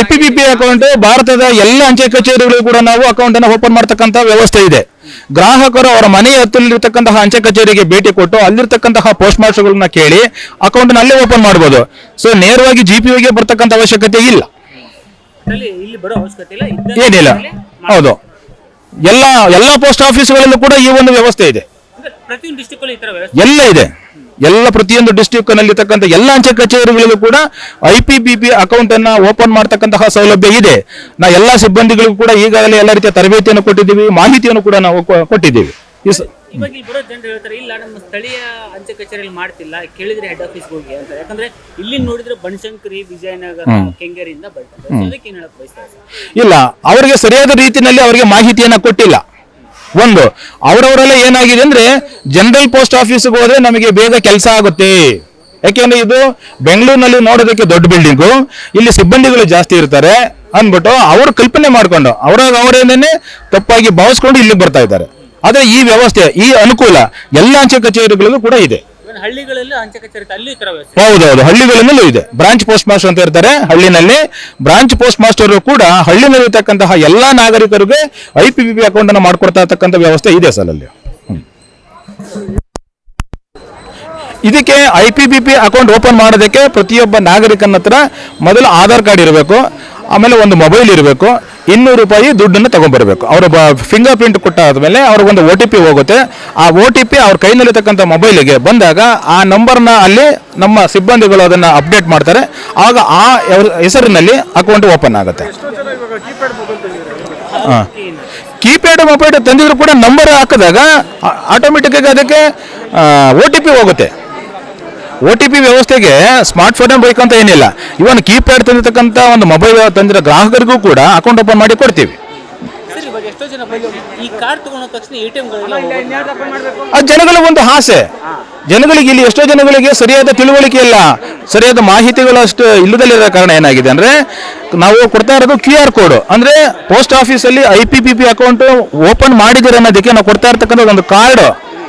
I P B P account ಭಾರತದ ಎಲ್ಲ ಅಂಚೆ ಕಚೇರಿಗಳಿಗೂ ಕೂಡ ನಾವು ಅಕೌಂಟ್ ಅನ್ನು ಓಪನ್ ಮಾಡ್ತಕ್ಕಂಥ ವ್ಯವಸ್ಥೆ ಇದೆ. ಗ್ರಾಹಕರು ಅವರ ಮನೆಯ ಹತ್ತಿರಲ್ಲಿರ್ತಕ್ಕಂತಹ ಅಂಚೆ ಕಚೇರಿಗೆ ಭೇಟಿ ಕೊಟ್ಟು ಅಲ್ಲಿರ್ತಕ್ಕಂತಹ ಪೋಸ್ಟ್ ಮಾಸ್ಟರ್ಗಳನ್ನ ಕೇಳಿ ಅಕೌಂಟ್ ಅಲ್ಲೇ ಓಪನ್ ಮಾಡಬಹುದು ಸೊ ನೇರವಾಗಿ ಜಿ ಪಿ ಗೆ ಬರ್ತಕ್ಕಂಥ ಅವಶ್ಯಕತೆ ಇಲ್ಲ. ಏನಿಲ್ಲ. ಹೌದು. ಎಲ್ಲ ಎಲ್ಲ ಪೋಸ್ಟ್ ಆಫೀಸ್ಗಳಲ್ಲೂ ಕೂಡ ಈ ಒಂದು ವ್ಯವಸ್ಥೆ ಇದೆ. ಎಲ್ಲ ಇದೆ. ಎಲ್ಲ ಪ್ರತಿಯೊಂದು ಡಿಸ್ಟಿಕ್ ನಲ್ಲಿರ್ತಕ್ಕಂಥ ಎಲ್ಲ ಅಂಚೆ ಕಚೇರಿಗಳಿಗೂ ಕೂಡ I P B P account ಅನ್ನ ಓಪನ್ ಮಾಡ್ತಕ್ಕಂತಹ ಸೌಲಭ್ಯ ಇದೆ. ನಾ ಎಲ್ಲ ಸಿಬ್ಬಂದಿಗಳಿಗೂ ಕೂಡ ಈಗಾಗಲೇ ಎಲ್ಲ ರೀತಿಯ ತರಬೇತಿಯನ್ನು ಕೊಟ್ಟಿದ್ದೀವಿ ಮಾಹಿತಿಯನ್ನು ಕೂಡ ನಾವು ಕೊಟ್ಟಿದ್ದೀವಿ. ಈ ಸ- ಇವಾಗ ಇಲ್ಲಿ ಬರೋ ಜನರು ಹೇಳ್ತಾರೆ ಇಲ್ಲ ನಮ್ಮ ಸ್ಥಳೀಯ ಅಂಚೆ ಕಚೇರಿಯಲ್ಲಿ ಮಾಡ್ತಿಲ್ಲ ಕೇಳಿದ್ರೆ ಹೆಡ್ ಆಫೀಸ್ ಹೋಗಿ ಅಂತ ಯಾಕಂದ್ರೆ ಇಲ್ಲಿ ನೋಡಿದ್ರೆ ಬನಶಂಕರಿ ವಿಜಯನಗರ ಕೆಂಗೇರಿಯಿಂದ ಬರ್ತಾರೆ. ಅದಕ್ಕೆ ಏನ್ ಹೇಳಕ್ ಬಯಸ್ತಾರೆ ಇಲ್ಲ ಅವರಿಗೆ ಸರಿಯಾದ ರೀತಿಯಲ್ಲಿ ಅವರಿಗೆ ಮಾಹಿತಿಯನ್ನ ಕೊಟ್ಟಿಲ್ಲ. ಒಂದು ಅವರವರೆಲ್ಲ ಏನಾಗಿದೆ ಅಂದ್ರೆ ಜನರಲ್ ಪೋಸ್ಟ್ ಆಫೀಸ್ಗೆ ಹೋದ್ರೆ ನಮಗೆ ಬೇಗ ಕೆಲಸ ಆಗುತ್ತೆ. ಯಾಕೆಂದ್ರೆ ಇದು ಬೆಂಗಳೂರಿನಲ್ಲಿ ನೋಡೋದಕ್ಕೆ ದೊಡ್ಡ ಬಿಲ್ಡಿಂಗು ಇಲ್ಲಿ ಸಿಬ್ಬಂದಿಗಳು ಜಾಸ್ತಿ ಇರ್ತಾರೆ. ಅಂದ್ಬಿಟ್ಟು ಅವರು ಕಲ್ಪನೆ ಮಾಡ್ಕೊಂಡು ಅವ್ರಾಗ ಅವರೇನೇ ತಪ್ಪಾಗಿ ಭಾವಿಸ್ಕೊಂಡು ಇಲ್ಲಿಗೆ ಬರ್ತಾ ಇದ್ದಾರೆ. ಆದ್ರೆ ಈ ವ್ಯವಸ್ಥೆ ಈ ಅನುಕೂಲ ಎಲ್ಲ ಅಂಚೆ ಕಚೇರಿಗಳಲ್ಲೂ ಕೂಡ ಇದೆ. ಹೌದೌದು ಹಳ್ಳಿಗಳಲ್ಲೂ ಇದೆ. ಬ್ರಾಂಚ್ ಪೋಸ್ಟ್ ಮಾಸ್ಟರ್ ಅಂತ ಇರ್ತಾರೆ ಹಳ್ಳಿನಲ್ಲಿ. ಬ್ರಾಂಚ್ ಪೋಸ್ಟ್ ಮಾಸ್ಟರ್ ಕೂಡ ಹಳ್ಳಿನಲ್ಲಿರ್ತಕ್ಕಂತಹ ಎಲ್ಲಾ ನಾಗರಿಕರಿಗೆ ಐ ಪಿ ಬಿ ಅಕೌಂಟ್ ಅನ್ನು ಮಾಡ್ಕೊಡ್ತಾ ಇರ್ತಕ್ಕಂಥ ವ್ಯವಸ್ಥೆ ಇದೆ ಸರ್ ಅಲ್ಲಿ. ಇದಕ್ಕೆ I P B P account open ಮಾಡೋದಕ್ಕೆ ಪ್ರತಿಯೊಬ್ಬ ನಾಗರಿಕನ ಹತ್ರ ಮೊದಲು ಆಧಾರ್ ಕಾರ್ಡ್ ಇರಬೇಕು ಆಮೇಲೆ ಒಂದು ಮೊಬೈಲ್ ಇರಬೇಕು ಇನ್ನೂರು ರೂಪಾಯಿ ದುಡ್ಡನ್ನು ತಗೊಂಡ್ಬರ್ಬೇಕು. ಅವರ ಫಿಂಗರ್ ಪ್ರಿಂಟ್ ಕೊಟ್ಟಾದ್ಮೇಲೆ ಅವ್ರಿಗೊಂದು ಒ ಟಿ ಪಿ ಹೋಗುತ್ತೆ. ಆ ಒ ಟಿ ಪಿ ಅವ್ರ ಕೈನಲ್ಲಿರ್ತಕ್ಕಂಥ ಮೊಬೈಲಿಗೆ ಬಂದಾಗ ಆ ನಂಬರ್ನ ಅಲ್ಲಿ ನಮ್ಮ ಸಿಬ್ಬಂದಿಗಳು ಅದನ್ನು ಅಪ್ಡೇಟ್ ಮಾಡ್ತಾರೆ. ಆಗ ಆ ಹೆಸರಿನಲ್ಲಿ ಅಕೌಂಟ್ ಓಪನ್ ಆಗುತ್ತೆ. ಹಾಂ. ಕೀಪ್ಯಾಡ್ ಮೊಬೈಲ್ ತಂದಿದ್ರು ಕೂಡ ನಂಬರ್ ಹಾಕಿದಾಗ ಆಟೋಮೆಟಿಕ್ಕಾಗಿ ಅದಕ್ಕೆ ಓ ಟಿ ಪಿ ಹೋಗುತ್ತೆ. ಒ ಟಿ ಪಿ ವ್ಯವಸ್ಥೆಗೆ ಸ್ಮಾರ್ಟ್ ಫೋನ್ ಬೇಕಂತ ಏನಿಲ್ಲ. ಇವನ್ ಕೀಪ್ಯಾಡ್ ತಂದಿರ್ತಕ್ಕಂಥ ಒಂದು ಮೊಬೈಲ್ ತಂದಿರೋ ಗ್ರಾಹಕರಿಗೂ ಕೂಡ ಅಕೌಂಟ್ ಓಪನ್ ಮಾಡಿ ಕೊಡ್ತೀವಿ. ಅದು ಆ ಜನಗಳ ಒಂದು ಆಸೆ. ಜನಗಳಿಗೆ ಇಲ್ಲಿ ಎಷ್ಟೋ ಜನಗಳಿಗೆ ಸರಿಯಾದ ತಿಳುವಳಿಕೆ ಇಲ್ಲ. ಸರಿಯಾದ ಮಾಹಿತಿಗಳು ಅಷ್ಟು ಇಲ್ಲದಲ್ಲಿರೋ ಕಾರಣ ಏನಾಗಿದೆ ಅಂದ್ರೆ, ನಾವು ಕೊಡ್ತಾ ಇರೋದು ಕ್ಯೂ ಆರ್ ಕೋಡ್ ಅಂದ್ರೆ ಪೋಸ್ಟ್ ಆಫೀಸಲ್ಲಿ I P P P account open ಮಾಡಿದಿರ ಅನ್ನೋದಕ್ಕೆ ನಾವು ಕೊಡ್ತಾ ಇರ್ತಕ್ಕಂಥ ಒಂದು ಕಾರ್ಡ್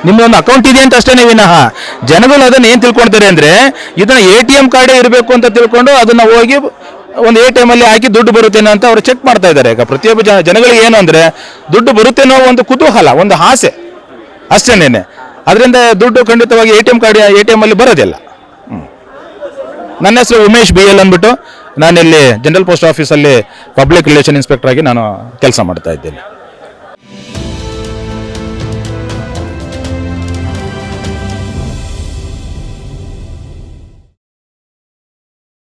ನಿಮ್ಮ ಒಂದು ಅಕೌಂಟ್ ಇದೆ ಅಂತ ಅಷ್ಟೇ ವಿನಃ. ಜನಗಳು ಅದನ್ನ ಏನು ತಿಳ್ಕೊಳ್ತಾರೆ ಅಂದ್ರೆ, ಇದನ್ನ ಎ ಟಿ ಎಂ ಕಾರ್ಡೇ ಇರಬೇಕು ಅಂತ ತಿಳ್ಕೊಂಡು ಅದನ್ನ ಹೋಗಿ ಒಂದು ಎ ಟಿ ಎಂ ಅಲ್ಲಿ ಹಾಕಿ ದುಡ್ಡು ಬರುತ್ತೇನೋ ಅಂತ ಅವರು ಚೆಕ್ ಮಾಡ್ತಾ ಇದ್ದಾರೆ. ಈಗ ಪ್ರತಿಯೊಬ್ಬ ಜನ ಜನಗಳಿಗೆ ಏನು ಅಂದ್ರೆ, ದುಡ್ಡು ಬರುತ್ತೇನೋ ಒಂದು ಕುತೂಹಲ, ಒಂದು ಆಸೆ. ಅಷ್ಟೇನೇನೆ. ಅದರಿಂದ ದುಡ್ಡು ಖಂಡಿತವಾಗಿ A T M card, A T M ಅಲ್ಲಿ ಬರೋದಿಲ್ಲ. ನನ್ನ ಹೆಸರು ಉಮೇಶ್ ಬಿ ಎಲ್ ಅಂದ್ಬಿಟ್ಟು ನಾನಿಲ್ಲಿ ಜನರಲ್ ಪೋಸ್ಟ್ ಆಫೀಸಲ್ಲಿ ಪಬ್ಲಿಕ್ ರಿಲೇಷನ್ ಇನ್ಸ್ಪೆಕ್ಟರ್ ಆಗಿ ನಾನು ಕೆಲಸ ಮಾಡ್ತಾ ಇದ್ದೇನೆ